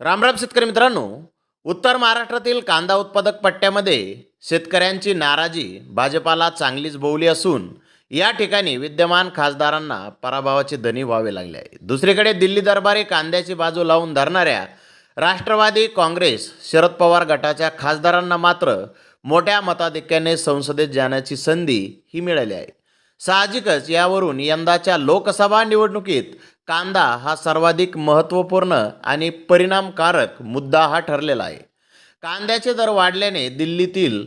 रामराम शेतकरी मित्रांनो उत्तर महाराष्ट्रातील कांदा उत्पादक पट्ट्यामध्ये शेतकऱ्यांची नाराजी भाजपाला चांगलीच बोवली असून या ठिकाणी विद्यमान खासदारांना पराभवाचे धनी व्हावे लागले आहे. दुसरीकडे दिल्ली दरबारी कांद्याची बाजू लावून धरणाऱ्या राष्ट्रवादी काँग्रेस शरद पवार गटाच्या खासदारांना मात्र मोठ्या मताधिक्याने संसदेत जाण्याची संधी ही मिळाली आहे. साहजिकच यावरून यंदाच्या लोकसभा निवडणुकीत कांदा हा सर्वाधिक महत्त्वपूर्ण आणि परिणामकारक मुद्दा हा ठरलेला आहे. कांद्याचे दर वाढल्याने दिल्लीतील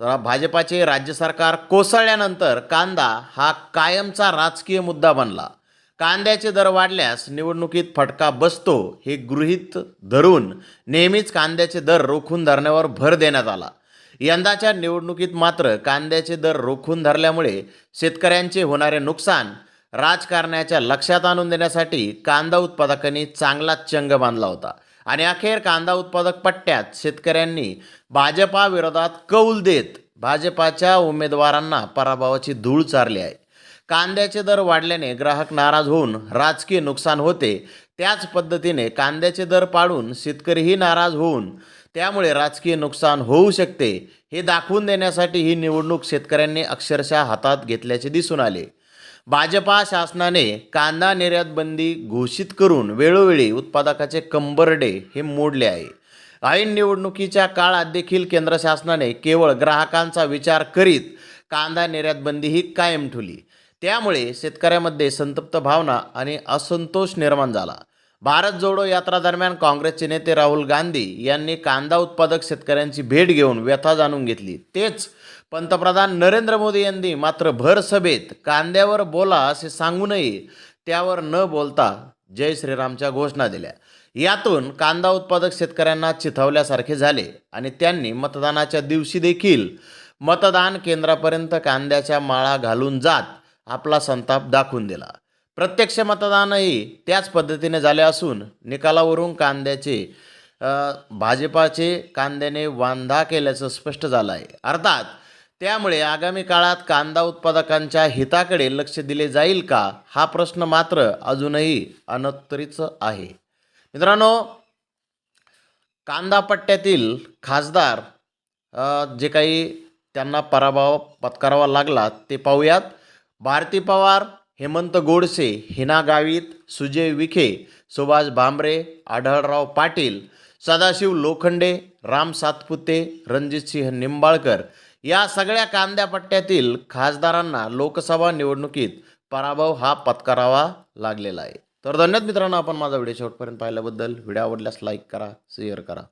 भाजपाचे राज्य सरकार कोसळल्यानंतर कांदा हा कायमचा राजकीय मुद्दा बनला. कांद्याचे दर वाढल्यास निवडणुकीत फटका बसतो हे गृहीत धरून नेहमीच कांद्याचे दर रोखून धरण्यावर भर देण्यात आला. यंदाच्या निवडणुकीत मात्र कांद्याचे दर रोखून धरल्यामुळे शेतकऱ्यांचे होणारे नुकसान राजकारण्याच्या लक्षात आणून देण्यासाठी कांदा उत्पादकांनी चांगलाच चंग बांधला होता. आणि अखेर कांदा उत्पादक पट्ट्यात शेतकऱ्यांनी भाजपाविरोधात कौल देत भाजपाच्या उमेदवारांना पराभवाची धूळ चारली आहे. कांद्याचे दर वाढल्याने ग्राहक नाराज होऊन राजकीय नुकसान होते. त्याच पद्धतीने कांद्याचे दर पाडून शेतकरीही नाराज होऊन त्यामुळे राजकीय नुकसान होऊ शकते हे दाखवून देण्यासाठी ही निवडणूक शेतकऱ्यांनी अक्षरशः हातात घेतल्याचे दिसून आले. भाजपा शासनाने कांदा निर्यात बंदी घोषित करून वेळोवेळी उत्पादकाचे कंबरडे हे मोडले आहे. ऐन निवडणुकीच्या काळात देखील केंद्र शासनाने केवळ ग्राहकांचा विचार करीत कांदा निर्यात बंदी ही कायम ठेवली. त्यामुळे शेतकऱ्यामध्ये संतप्त भावना आणि असंतोष निर्माण झाला. भारत जोडो यात्रा दरम्यान काँग्रेसचे नेते राहुल गांधी यांनी कांदा उत्पादक शेतकऱ्यांची भेट घेऊन व्यथा जाणून घेतली. तेच पंतप्रधान नरेंद्र मोदी यांनी मात्र भर सभेत कांद्यावर बोला असे सांगूनही त्यावर न बोलता जय श्रीरामच्या घोषणा दिल्या. यातून कांदा उत्पादक शेतकऱ्यांना चिथवल्यासारखे झाले आणि त्यांनी मतदानाच्या दिवशी देखील मतदान केंद्रापर्यंत कांद्याच्या माळा घालून जात आपला संताप दाखवून दिला. प्रत्यक्ष मतदानही त्याच पद्धतीने झाले असून निकालावरून कांद्याचे भाजपाचे कांद्याने वांधा केल्याचं स्पष्ट झालं आहे. अर्थात त्यामुळे आगामी काळात कांदा उत्पादकांच्या हिताकडे लक्ष दिले जाईल का हा प्रश्न मात्र अजूनही अनत्तरीच आहे. मित्रांनो कांदा पट्ट्यातील खासदार जे काही त्यांना पराभव पत्करावा लागला ते पाहूयात. भारती पवार हेमंत गोडसे हिना गावित सुजय विखे सुभाष भांबरे आढळराव पाटील सदाशिव लोखंडे राम सातपुते रणजितसिंह निंबाळकर या सगळ्या कांद्यापट्ट्यातील खासदारांना लोकसभा निवडणुकीत पराभव हा पत्करावा लागलेला आहे. तर धन्यवाद मित्रांनो आपण माझा व्हिडिओ शेवटपर्यंत पाहिल्याबद्दल. व्हिडिओ आवडल्यास लाईक करा शेअर करा.